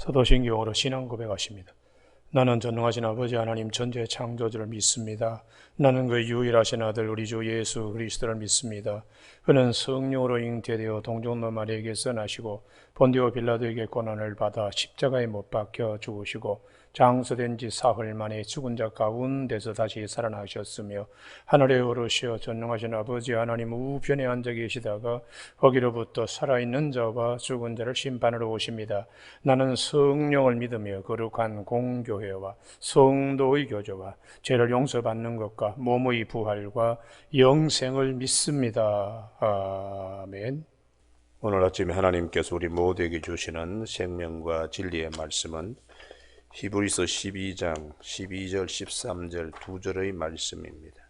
사도신경으로 신앙 고백하십니다. 나는 전능하신 아버지 하나님 전체 창조주를 믿습니다. 나는 그 유일하신 아들 우리 주 예수 그리스도를 믿습니다. 그는 성령으로 잉태되어 동정노 마리에게서 나시고 본디오 빌라도에게 고난을 받아 십자가에 못 박혀 죽으시고 장서된 지 사흘 만에 죽은 자 가운데서 다시 살아나셨으며 하늘에 오르시어 전능하신 아버지 하나님 우편에 앉아 계시다가 거기로부터 살아있는 자와 죽은 자를 심판하러 오십니다. 나는 성령을 믿으며 거룩한 공교회와 성도의 교조와 죄를 용서받는 것과 몸의 부활과 영생을 믿습니다. 아멘. 오늘 아침에 하나님께서 우리 모두에게 주시는 생명과 진리의 말씀은 히브리서 12장 12절 13절 두 절의 말씀입니다.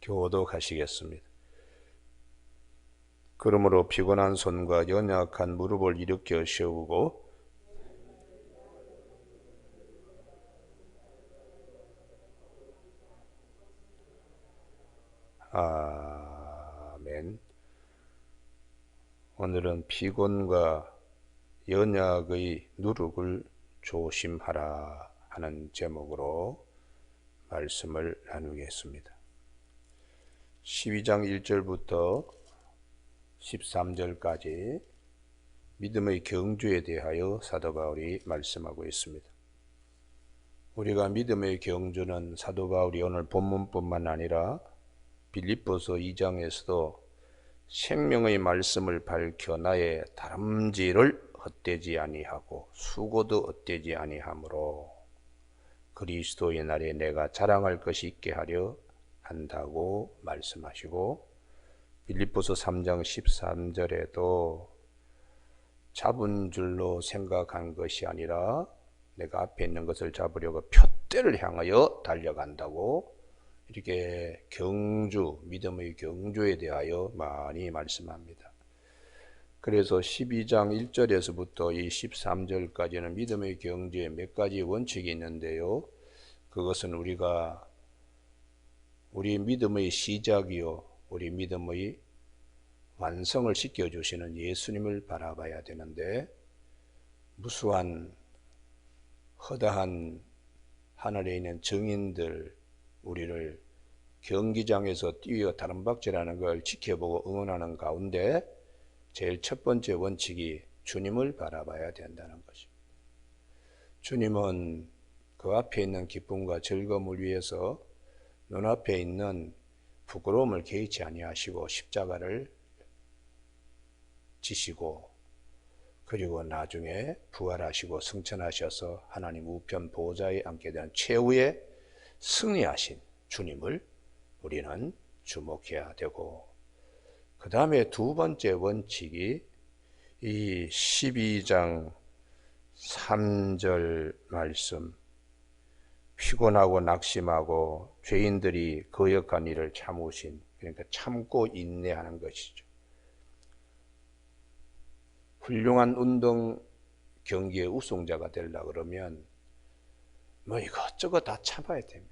교도가시겠습니다. 그러므로 피곤한 손과 연약한 무릎을 일으켜 세우고 아멘. 오늘은 피곤과 연약의 누룩을 조심하라 하는 제목으로 말씀을 나누겠습니다. 12장 1절부터 13절까지 믿음의 경주에 대하여 사도 바울이 말씀하고 있습니다. 우리가 믿음의 경주는 사도 바울이 오늘 본문뿐만 아니라 빌립보서 2장에서도 생명의 말씀을 밝혀 나의 다름질을 헛되지 아니하고 수고도 헛되지 아니하므로 그리스도의 날에 내가 자랑할 것이 있게 하려 한다고 말씀하시고 빌립보서 3장 13절에도 잡은 줄로 생각한 것이 아니라 내가 앞에 있는 것을 잡으려고 표대를 향하여 달려간다고 이렇게 경주, 믿음의 경주에 대하여 많이 말씀합니다. 그래서 12장 1절에서부터 이 13절까지는 믿음의 경주에 몇 가지 원칙이 있는데요. 그것은 우리가 우리 믿음의 시작이요, 우리 믿음의 완성을 시켜주시는 예수님을 바라봐야 되는데, 무수한, 허다한 하늘에 있는 정인들, 우리를 경기장에서 뛰어 다른 박질하는 걸 지켜보고 응원하는 가운데 제일 첫 번째 원칙이 주님을 바라봐야 된다는 것입니다. 주님은 그 앞에 있는 기쁨과 즐거움을 위해서 눈앞에 있는 부끄러움을 개의치 아니하시고 십자가를 지시고 그리고 나중에 부활하시고 승천하셔서 하나님 우편 보좌에 앉게 된 최후의 승리하신 주님을 우리는 주목해야 되고 그 다음에 두 번째 원칙이 이 12장 3절 말씀 피곤하고 낙심하고 죄인들이 거역한 일을 참으신 그러니까 참고 인내하는 것이죠. 훌륭한 운동 경기의 우승자가 되려 그러면 뭐 이것저것 다 참아야 됩니다.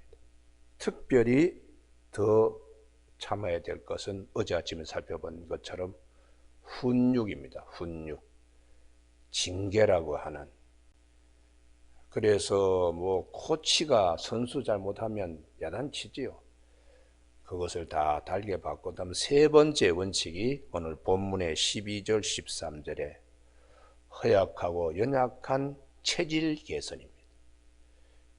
특별히 더 참아야 될 것은 어제 아침에 살펴본 것처럼 훈육입니다. 훈육. 징계라고 하는. 그래서 뭐 코치가 선수 잘못하면 야단치지요. 그것을 다 달게 받고 다음 세 번째 원칙이 오늘 본문의 12절 13절에 허약하고 연약한 체질 개선입니다.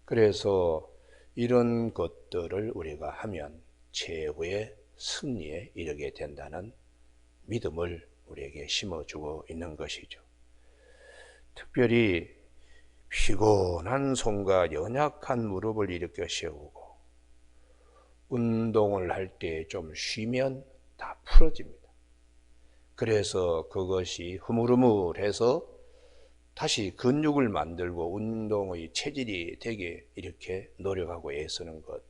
그래서 이런 것들을 우리가 하면 최후의 승리에 이르게 된다는 믿음을 우리에게 심어주고 있는 것이죠. 특별히 피곤한 손과 연약한 무릎을 일으켜 세우고 운동을 할 때 좀 쉬면 다 풀어집니다. 그래서 그것이 흐물흐물해서 다시 근육을 만들고 운동의 체질이 되게 이렇게 노력하고 애쓰는 것.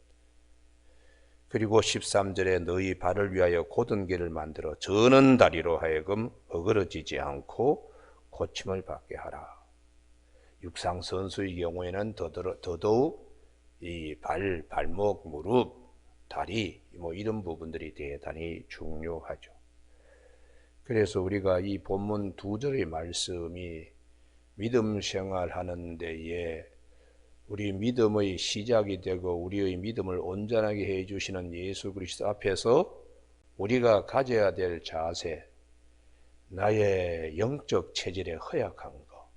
그리고 13절에 너희 발을 위하여 곧은 길을 만들어 저는 다리로 하여금 어그러지지 않고 고침을 받게 하라. 육상 선수의 경우에는 더더욱 이 발, 발목, 무릎, 다리 뭐 이런 부분들이 대단히 중요하죠. 그래서 우리가 이 본문 두 절의 말씀이 믿음 생활하는 데에 우리 믿음의 시작이 되고 우리의 믿음을 온전하게 해 주시는 예수 그리스도 앞에서 우리가 가져야 될 자세, 나의 영적 체질에 허약한 것,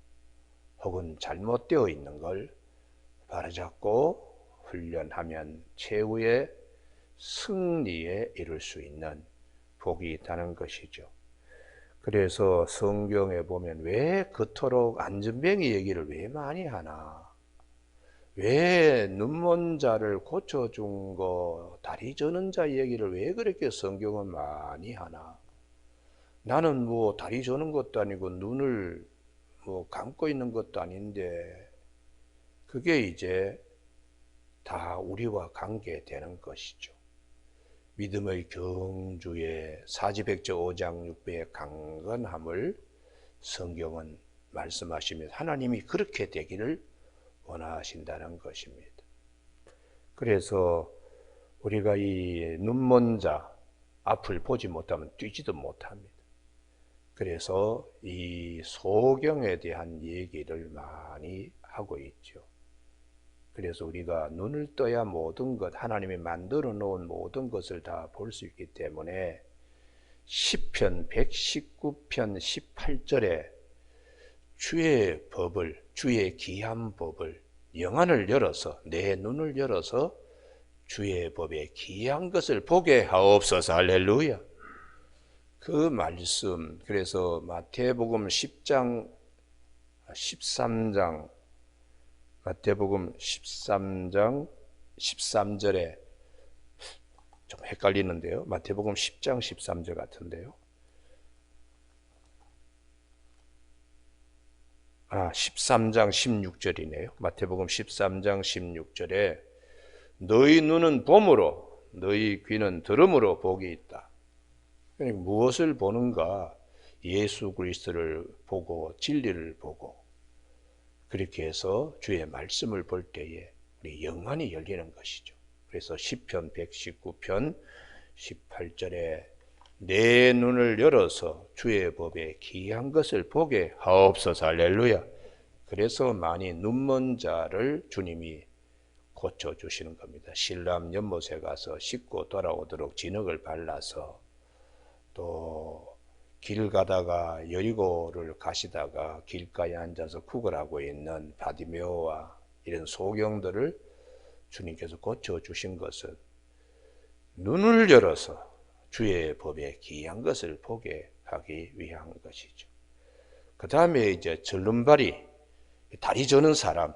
혹은 잘못되어 있는 걸 바로잡고 훈련하면 최후의 승리에 이룰 수 있는 복이 있다는 것이죠. 그래서 성경에 보면 왜 그토록 안전뱅이 얘기를 왜 많이 하나? 왜 눈먼 자를 고쳐준 거, 다리 저는 자 얘기를 왜 그렇게 성경은 많이 하나? 나는 뭐 다리 저는 것도 아니고 눈을 뭐 감고 있는 것도 아닌데 그게 이제 다 우리와 관계되는 것이죠. 믿음의 경주의 사지백조 5장 6배의 강건함을 성경은 말씀하시면서 하나님이 그렇게 되기를 원하신다는 것입니다. 그래서 우리가 이 눈먼 자 앞을 보지 못하면 뛰지도 못합니다. 그래서 이 소경에 대한 얘기를 많이 하고 있죠. 그래서 우리가 눈을 떠야 모든 것, 하나님이 만들어 놓은 모든 것을 다 볼 수 있기 때문에 10편 119편 18절에 주의 법을, 주의 기한 법을 영안을 열어서 내 눈을 열어서 주의 법에 기한 것을 보게 하옵소서 할렐루야. 그 말씀 그래서 마태복음 10장 13장 마태복음 13장 13절에 좀 헷갈리는데요. 마태복음 10장 13절 같은데요. 아, 13장 16절이네요. 마태복음 13장 16절에 너희 눈은 봄으로 너희 귀는 들음으로 복이 있다. 그러니까 무엇을 보는가? 예수 그리스도를 보고 진리를 보고 그렇게 해서 주의 말씀을 볼 때에 우리 영안이 열리는 것이죠. 그래서 시편 119편 18절에 내 눈을 열어서 주의 법에 기이한 것을 보게 하옵소서 할렐루야. 그래서 많이 눈먼 자를 주님이 고쳐 주시는 겁니다. 신람 연못에 가서 씻고 돌아오도록 진흙을 발라서 또 길 가다가 여리고를 가시다가 길가에 앉아서 구걸하고 있는 바디메오와 이런 소경들을 주님께서 고쳐 주신 것은 눈을 열어서 주의 법에 기이한 것을 보게 하기 위한 것이죠. 그 다음에 이제 절름발이 다리 저는 사람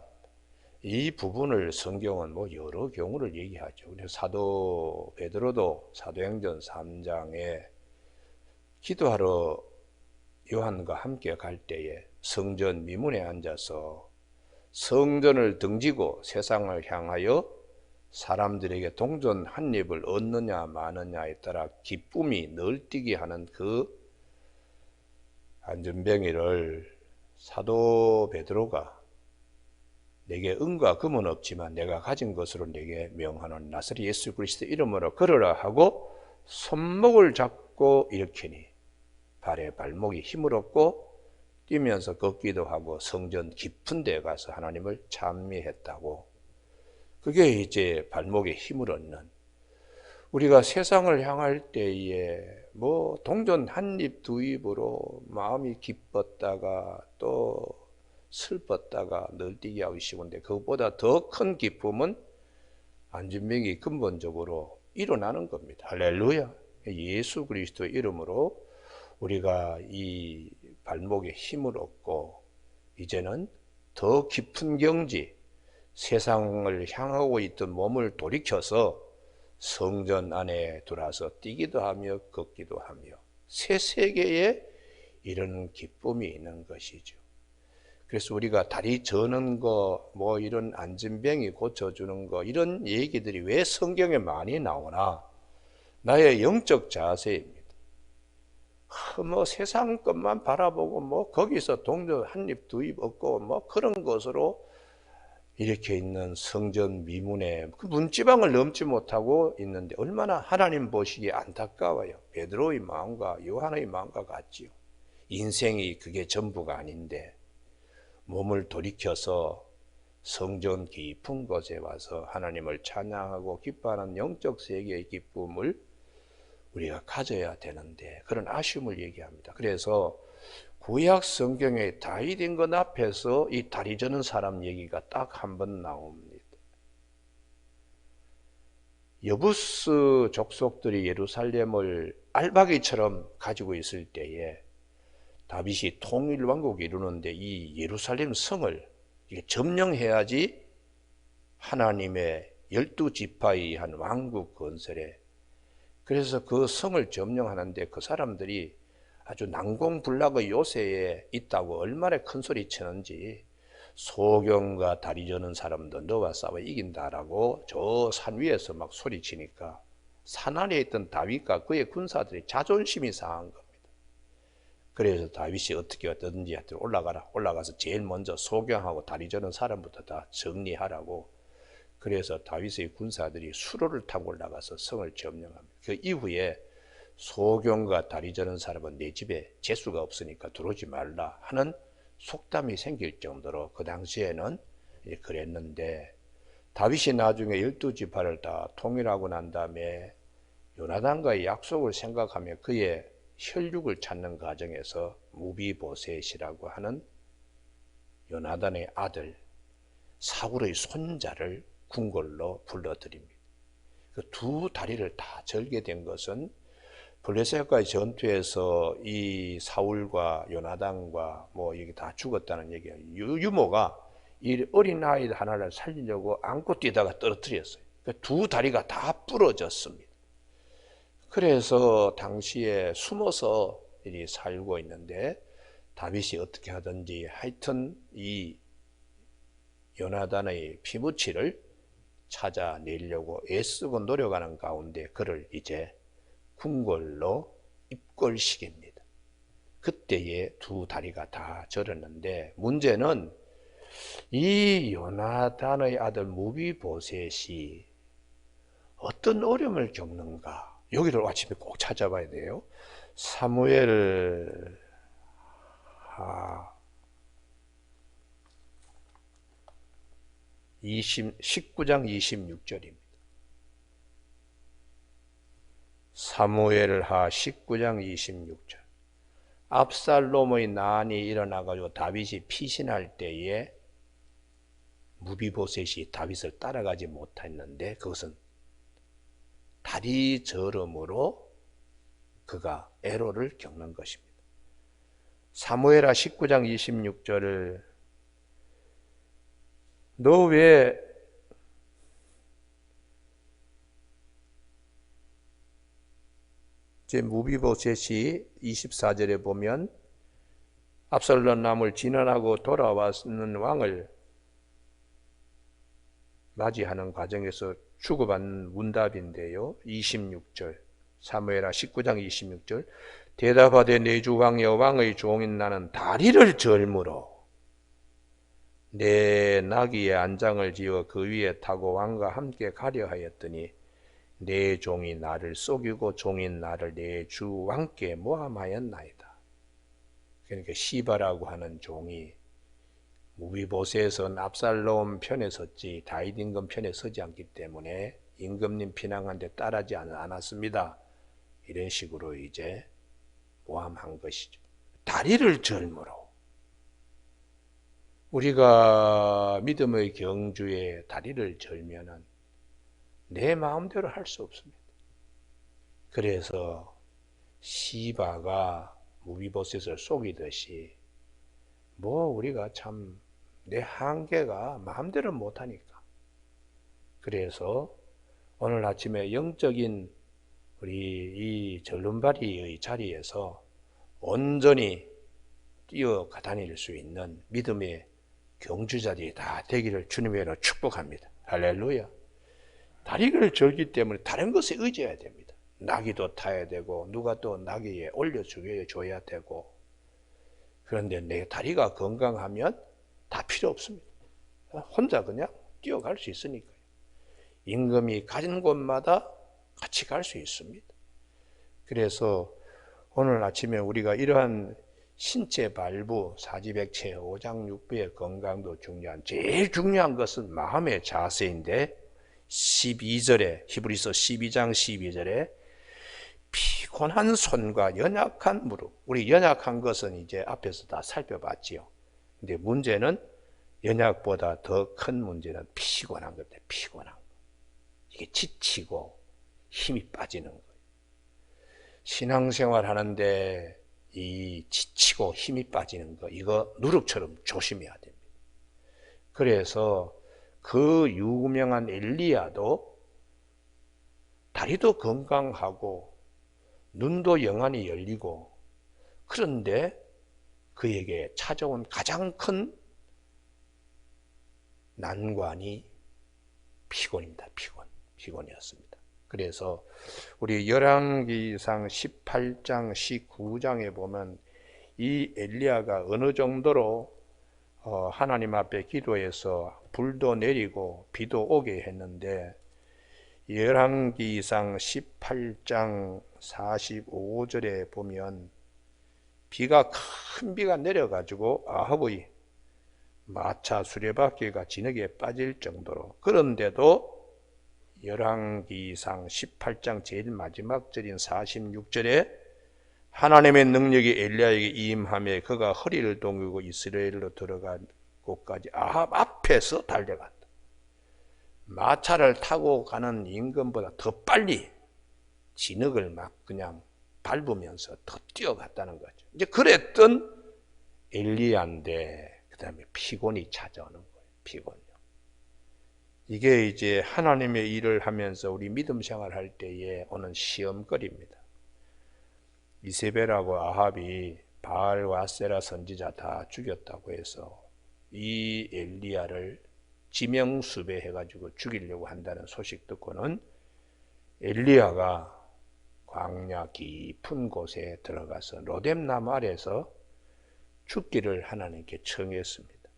이 부분을 성경은 뭐 여러 경우를 얘기하죠. 사도 베드로도 사도행전 3장에 기도하러 요한과 함께 갈 때에 성전 미문에 앉아서 성전을 등지고 세상을 향하여 사람들에게 동전 한 입을 얻느냐 마느냐에 따라 기쁨이 널뛰게 하는 그 안전뱅이를 사도 베드로가 내게 은과 금은 없지만 내가 가진 것으로 내게 명하는 나사리 예수 그리스도 이름으로 걸어라 하고 손목을 잡고 일으키니 발에 발목이 힘을 얻고 뛰면서 걷기도 하고 성전 깊은 데 가서 하나님을 찬미했다고 그게 이제 발목에 힘을 얻는 우리가 세상을 향할 때에 뭐 동전 한 입 두 입으로 마음이 기뻤다가 또 슬펐다가 널뛰게 하기 쉬운데 그것보다 더 큰 기쁨은 안진병이 근본적으로 일어나는 겁니다. 할렐루야. 예수 그리스도 이름으로 우리가 이 발목에 힘을 얻고 이제는 더 깊은 경지 세상을 향하고 있던 몸을 돌이켜서 성전 안에 들어와서 뛰기도 하며 걷기도 하며 새 세계에 이런 기쁨이 있는 것이죠. 그래서 우리가 다리 저는 거, 뭐 이런 안진병이 고쳐주는 거, 이런 얘기들이 왜 성경에 많이 나오나? 나의 영적 자세입니다. 뭐 세상 것만 바라보고 뭐 거기서 동전 한 입 두 입 얻고 뭐 그런 것으로 이렇게 있는 성전 미문에 그 문지방을 넘지 못하고 있는데 얼마나 하나님 보시기에 안타까워요. 베드로의 마음과 요한의 마음과 같지요. 인생이 그게 전부가 아닌데 몸을 돌이켜서 성전 깊은 곳에 와서 하나님을 찬양하고 기뻐하는 영적 세계의 기쁨을 우리가 가져야 되는데 그런 아쉬움을 얘기합니다. 그래서 구약 성경에 다윗 인것 앞에서 이 다리 저는 사람 얘기가 딱 한 번 나옵니다. 여부스 족속들이 예루살렘을 알바기처럼 가지고 있을 때에 다윗이 통일 왕국을 이루는데 이 예루살렘 성을 점령해야지 하나님의 열두 지파의 한 왕국 건설에 그래서 그 성을 점령하는데 그 사람들이 아주 난공불락의 요새에 있다고 얼마나 큰 소리 치는지 소경과 다리 저는 사람도 너와 싸워 이긴다라고 저 산 위에서 막 소리치니까 산 안에 있던 다윗과 그의 군사들이 자존심이 상한 겁니다. 그래서 다윗이 어떻게 어든지 하여튼 올라가라. 올라가서 제일 먼저 소경하고 다리 저는 사람부터 다 정리하라고. 그래서 다윗의 군사들이 수로를 타고 올라가서 성을 점령합니다. 그 이후에 소경과 다리 저는 사람은 내 집에 재수가 없으니까 들어오지 말라 하는 속담이 생길 정도로 그 당시에는 그랬는데 다윗이 나중에 열두 지파를 다 통일하고 난 다음에 요나단과의 약속을 생각하며 그의 혈육을 찾는 과정에서 무비보셋이라고 하는 요나단의 아들 사울의 손자를 궁궐로 불러들입니다. 그 두 다리를 다 절게 된 것은 블레셋과의 전투에서 이 사울과 요나단과 뭐 이게 다 죽었다는 얘기야. 유모가 이 어린 아이 하나를 살리려고 안고 뛰다가 떨어뜨렸어요. 그러니까 두 다리가 다 부러졌습니다. 그래서 당시에 숨어서 이 살고 있는데 다윗이 어떻게 하든지 하여튼 이 요나단의 피부치를 찾아내려고 애쓰고 노력하는 가운데 그를 이제 궁궐로 입골시킵니다. 그때에 두 다리가 다 절었는데 문제는 이 요나단의 아들 무비보셋이 어떤 어려움을 겪는가 여기를 아침에 꼭 찾아봐야 돼요. 사무엘 하 20, 19장 26절입니다. 사무엘하 19장 26절. 압살롬의 난이 일어나가지고 다윗이 피신할 때에 무비보셋이 다윗을 따라가지 못했는데 그것은 다리 저름으로 그가 애로를 겪는 것입니다. 사무엘하 19장 26절을 너 왜 제 무비보셋이 24절에 보면 압살롬 남을 진언하고 돌아왔는 왕을 맞이하는 과정에서 주고받는 문답인데요. 26절 사무엘하 19장 26절 대답하되 내주 왕 여 왕의 종인 나는 다리를 절므로 내 나귀의 안장을 지어 그 위에 타고 왕과 함께 가려 하였더니 내 종이 나를 속이고 종인 나를 내 주 왕께 모함하였나이다. 그러니까 시바라고 하는 종이 무비보스에서 압살롬 편에 섰지 다윗 임금 편에 서지 않기 때문에 임금님 비난한데 따르지 않았습니다. 이런 식으로 이제 모함한 것이죠. 다리를 절므로 우리가 믿음의 경주에 다리를 절면은 내 마음대로 할 수 없습니다. 그래서 시바가 무비보셋을 속이듯이 뭐 우리가 참 내 한계가 마음대로 못하니까 그래서 오늘 아침에 영적인 우리 이 절름발이의 자리에서 온전히 뛰어가 다닐 수 있는 믿음의 경주자들이 다 되기를 주님의 이름으로 축복합니다. 할렐루야. 다리를 절기 때문에 다른 것에 의지해야 됩니다. 나귀도 타야 되고 누가 또 나귀에 올려줘야 되고 그런데 내 다리가 건강하면 다 필요 없습니다. 혼자 그냥 뛰어갈 수 있으니까요. 임금이 가진 곳마다 같이 갈 수 있습니다. 그래서 오늘 아침에 우리가 이러한 신체 발부, 사지백체, 오장육부의 건강도 중요한 제일 중요한 것은 마음의 자세인데 12절에 히브리서 12장 12절에 피곤한 손과 연약한 무릎. 우리 연약한 것은 이제 앞에서 다 살펴봤지요. 근데 문제는 연약보다 더 큰 문제는 피곤한 겁니다. 피곤한 거. 이게 지치고 힘이 빠지는 거예요. 신앙생활 하는데 이 지치고 힘이 빠지는 거 이거 누룩처럼 조심해야 됩니다. 그래서 그 유명한 엘리야도 다리도 건강하고 눈도 영안이 열리고 그런데 그에게 찾아온 가장 큰 난관이 피곤입니다. 피곤. 피곤이었습니다. 그래서 우리 열왕기상 18장 19장에 보면 이 엘리야가 어느 정도로 어, 하나님 앞에 기도해서 불도 내리고 비도 오게 했는데 열왕기상 18장 45절에 보면 비가 큰 비가 내려가지고 아합의 마차 수레바퀴가 진흙에 빠질 정도로 그런데도 열왕기상 18장 제일 마지막 절인 46절에 하나님의 능력이 엘리야에게 임함에 그가 허리를 동이고 이스라엘로 들어간 곳까지 아합 앞에서 달려간다. 마차를 타고 가는 임금보다 더 빨리 진흙을 막 그냥 밟으면서 더 뛰어갔다는 거죠. 이제 그랬던 엘리야인데 그다음에 피곤이 찾아오는 거예요. 피곤 이게 이제 하나님의 일을 하면서 우리 믿음 생활할 때에 오는 시험거리입니다. 이세벨하고 아합이 바알과 아세라 선지자 다 죽였다고 해서 이 엘리야를 지명수배 해가지고 죽이려고 한다는 소식 듣고는 엘리야가 광야 깊은 곳에 들어가서 로뎀나무 아래서 죽기를 하나님께 청했습니다.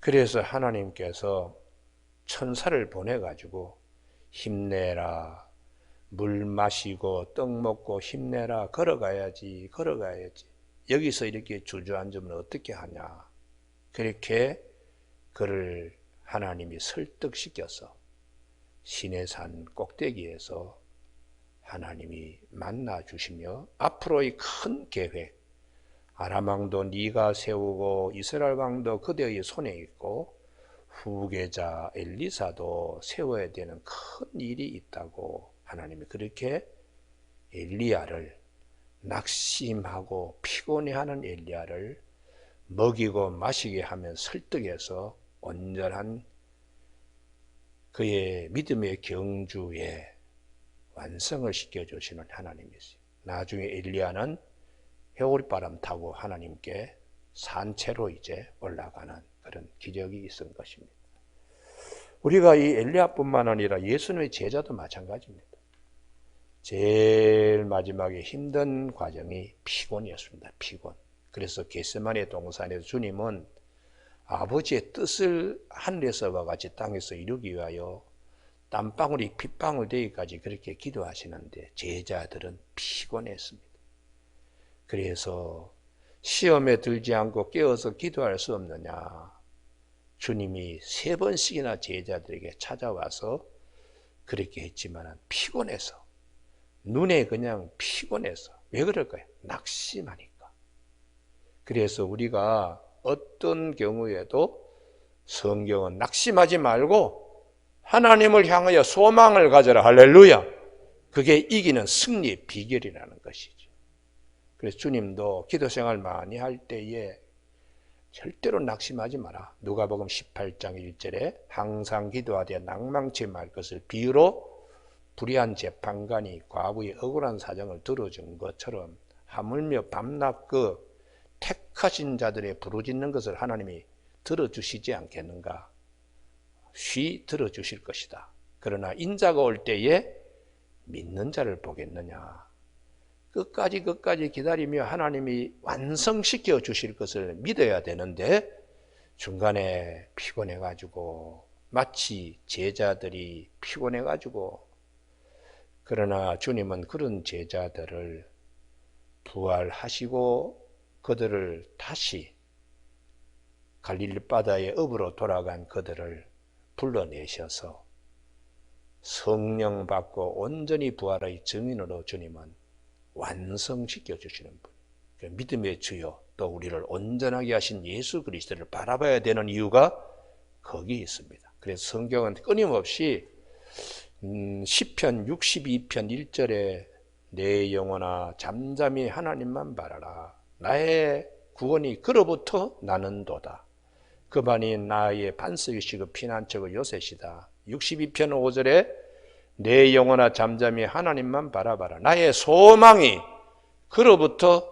그래서 하나님께서 천사를 보내가지고 힘내라, 물 마시고 떡 먹고 힘내라, 걸어가야지, 걸어가야지. 여기서 이렇게 주저앉으면 어떻게 하냐. 그렇게 그를 하나님이 설득시켜서 시내산 꼭대기에서 하나님이 만나 주시며 앞으로의 큰 계획, 아람 왕도 네가 세우고 이스라엘 왕도 그대의 손에 있고 후계자 엘리사도 세워야 되는 큰 일이 있다고 하나님이 그렇게 엘리야를 낙심하고 피곤해하는 엘리야를 먹이고 마시게 하면 설득해서 온전한 그의 믿음의 경주에 완성을 시켜주시는 하나님이세요. 나중에 엘리야는 해오리바람 타고 하나님께 산채로 이제 올라가는 그런 기적이 있은 것입니다. 우리가 이 엘리야뿐만 아니라 예수님의 제자도 마찬가지입니다. 제일 마지막에 힘든 과정이 피곤이었습니다. 피곤. 그래서 게스만의 동산에서 주님은 아버지의 뜻을 하늘에서와 같이 땅에서 이루기 위하여 땀방울이 핏방울 되기까지 그렇게 기도하시는데 제자들은 피곤했습니다. 그래서 시험에 들지 않고 깨어서 기도할 수 없느냐. 주님이 세 번씩이나 제자들에게 찾아와서 그렇게 했지만 피곤해서 눈에 그냥 피곤해서 왜 그럴까요? 낙심하니까. 그래서 우리가 어떤 경우에도 성경은 낙심하지 말고 하나님을 향하여 소망을 가져라. 할렐루야. 그게 이기는 승리 비결이라는 것이죠. 그래서 주님도 기도 생활 많이 할 때에 절대로 낙심하지 마라. 누가복음 18장 1절에 항상 기도하되 낭망치 말 것을 비유로 불의한 재판관이 과부의 억울한 사정을 들어준 것처럼 하물며 밤낮 그 택하신 자들의 부르짖는 것을 하나님이 들어주시지 않겠는가? 쉬 들어주실 것이다. 그러나 인자가 올 때에 믿는 자를 보겠느냐? 끝까지 끝까지 기다리며 하나님이 완성시켜 주실 것을 믿어야 되는데 중간에 피곤해 가지고 마치 제자들이 피곤해 가지고 그러나 주님은 그런 제자들을 부활하시고 그들을 다시 갈릴리 바다의 업으로 돌아간 그들을 불러내셔서 성령 받고 온전히 부활의 증인으로 주님은 완성시켜 주시는 분. 그 믿음의 주요 또 우리를 온전하게 하신 예수 그리스도를 바라봐야 되는 이유가 거기 있습니다. 그래서 성경은 끊임없이 음, 시편 62편 1절에 내 영혼아 잠잠히 하나님만 바라라. 나의 구원이 그로부터 나는도다. 그반이 나의 반석이시고 피난처고 요새시다. 62편 5절에 내 영혼아 잠잠히 하나님만 바라봐라. 나의 소망이 그로부터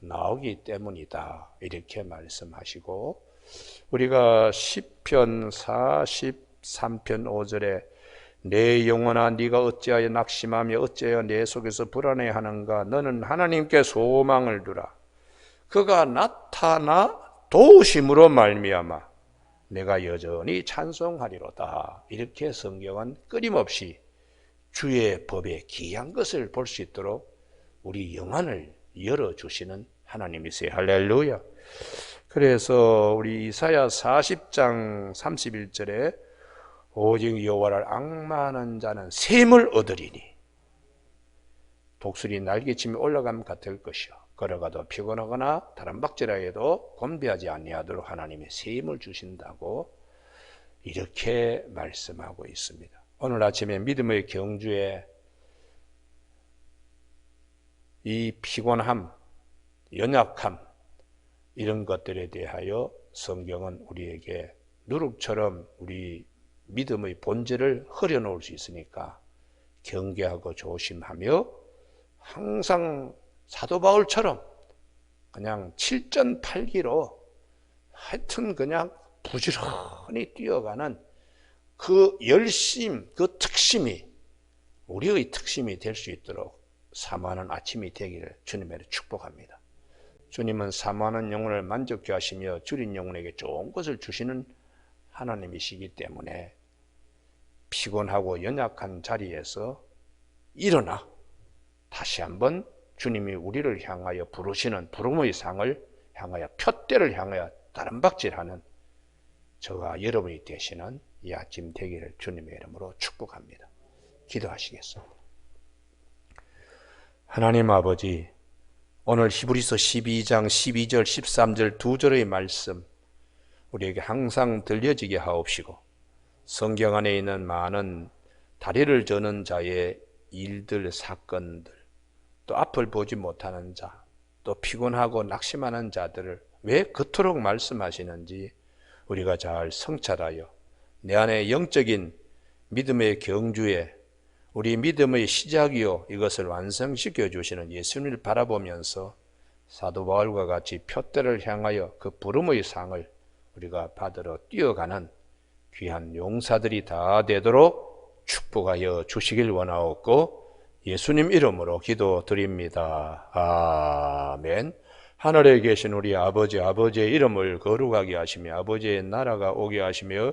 나오기 때문이다. 이렇게 말씀하시고 우리가 시편 43편 5절에 내 영혼아 네가 어찌하여 낙심하며 어찌하여 내 속에서 불안해하는가 너는 하나님께 소망을 두라 그가 나타나 도우심으로 말미암아 내가 여전히 찬송하리로다 이렇게 성경은 끊임없이 주의 법에 귀한 것을 볼 수 있도록 우리 영안을 열어주시는 하나님이세요. 할렐루야. 그래서 우리 이사야 40장 31절에 오직 여호와를 악마하는 자는 샘을 얻으리니 독수리 날개침이 올라감 같을 것이요. 걸어가도 피곤하거나 다른 박질하여도 곤비하지 아니하도록 하나님이 샘을 주신다고 이렇게 말씀하고 있습니다. 오늘 아침에 믿음의 경주에 이 피곤함, 연약함 이런 것들에 대하여 성경은 우리에게 누룩처럼 우리 믿음의 본질을 흐려놓을 수 있으니까 경계하고 조심하며 항상 사도 바울처럼 그냥 7전 8기로 하여튼 그냥 부지런히 뛰어가는 그 열심, 그 특심이 우리의 특심이 될 수 있도록 사모하는 아침이 되기를 주님의 축복합니다. 주님은 사모하는 영혼을 만족케 하시며 줄인 영혼에게 좋은 것을 주시는 하나님이시기 때문에 피곤하고 연약한 자리에서 일어나 다시 한번 주님이 우리를 향하여 부르시는 부름의 상을 향하여 표대를 향하여 다른 박질하는 저와 여러분이 되시는 이 아침 되기를 주님의 이름으로 축복합니다. 기도하시겠습니다. 하나님 아버지, 오늘 히브리서 12장 12절 13절 두 절의 말씀 우리에게 항상 들려지게 하옵시고 성경 안에 있는 많은 다리를 저는 자의 일들, 사건들, 또 앞을 보지 못하는 자, 또 피곤하고 낙심하는 자들을 왜 그토록 말씀하시는지 우리가 잘 성찰하여 내 안에 영적인 믿음의 경주에 우리 믿음의 시작이요 이것을 완성시켜 주시는 예수님을 바라보면서 사도 바울과 같이 표대를 향하여 그 부름의 상을 우리가 받으러 뛰어가는 귀한 용사들이 다 되도록 축복하여 주시길 원하옵고 예수님 이름으로 기도드립니다. 아멘. 하늘에 계신 우리 아버지, 아버지의 이름을 거룩하게 하시며 아버지의 나라가 오게 하시며